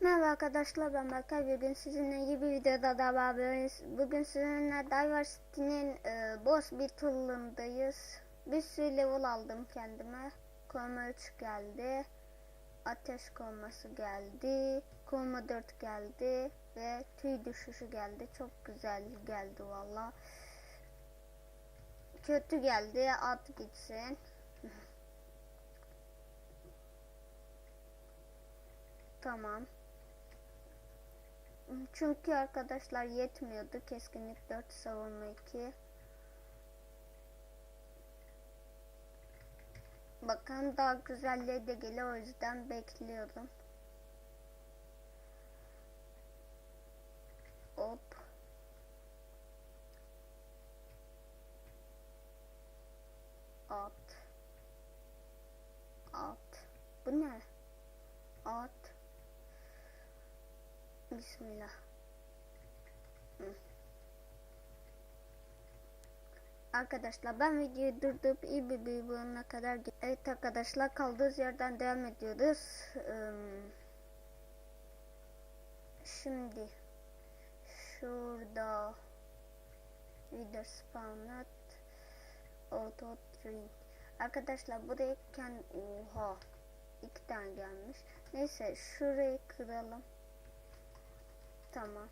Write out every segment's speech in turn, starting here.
Merhaba arkadaşlar ben Berkay bugün sizinle iyi bir videoda da beraberiz. Bugün sizinle Diversity'nin e, boss bir turundayız. Bir sürü level aldım kendime. Koruma 3 geldi. Ateş koruması geldi. Koruma 4 geldi. Ve tüy düşüşü geldi. Çok güzel geldi valla. Kötü geldi at gitsin. tamam. Çünkü arkadaşlar yetmiyordu. Keskinlik 4 savunma 2. Bakın daha güzelliği de geliyor o yüzden bekliyorum. Hop. At. At. Bu ne? At. Bismillah. Hı. Arkadaşlar ben videoyu durdurup iyi bir bulana kadar Evet arkadaşlar kaldığımız yerden devam ediyoruz. Şimdi şurada video spawnat auto drink. Arkadaşlar buraya kendi oha iki tane gelmiş. Neyse şurayı kıralım. Tamam.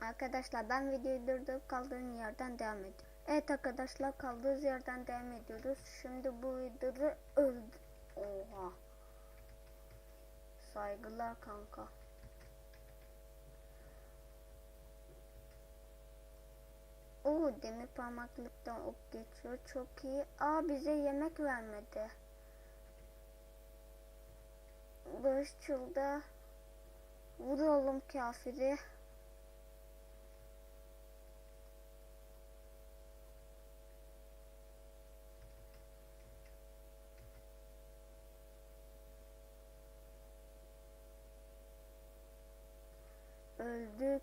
Arkadaşlar ben videoyu durdurup kaldığım yerden devam ediyorum. Evet arkadaşlar kaldığımız yerden devam ediyoruz. Şimdi bu videoda öldü. Oha. Saygılar kanka. Demir parmaklıktan ok geçiyor. Çok iyi. Aa bize yemek vermedi. Barışçıl'da vuralım kafiri. Öldük.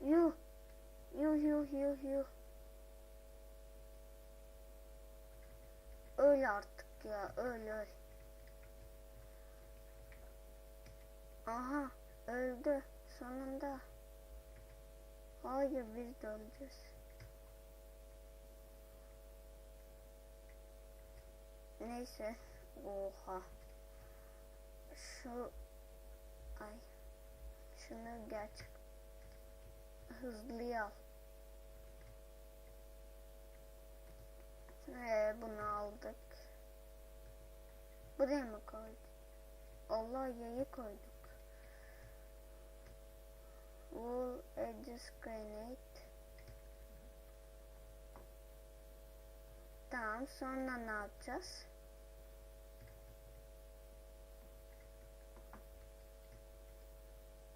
Yuh. Yuh yuh. Öl artık ya öl öl. Aha öldü sonunda. Hayır biz de öleceğiz. Neyse. Oha. Şu ay şunu gerçek hızlıya al. Ee, bunu aldık. Buraya mı koyduk? Allah yayı koyduk. Wool edges granite. Tamam sonra ne yapacağız?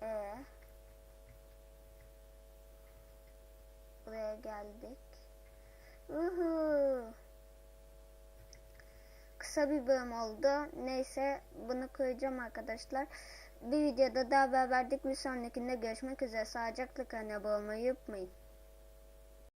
Ee, buraya geldik. Uhu. Kısa bir bölüm oldu. Neyse bunu koyacağım arkadaşlar. Bir videoda daha haber verdik. Bir sonrakinde görüşmek üzere. Sağlıcakla abone olmayı unutmayın.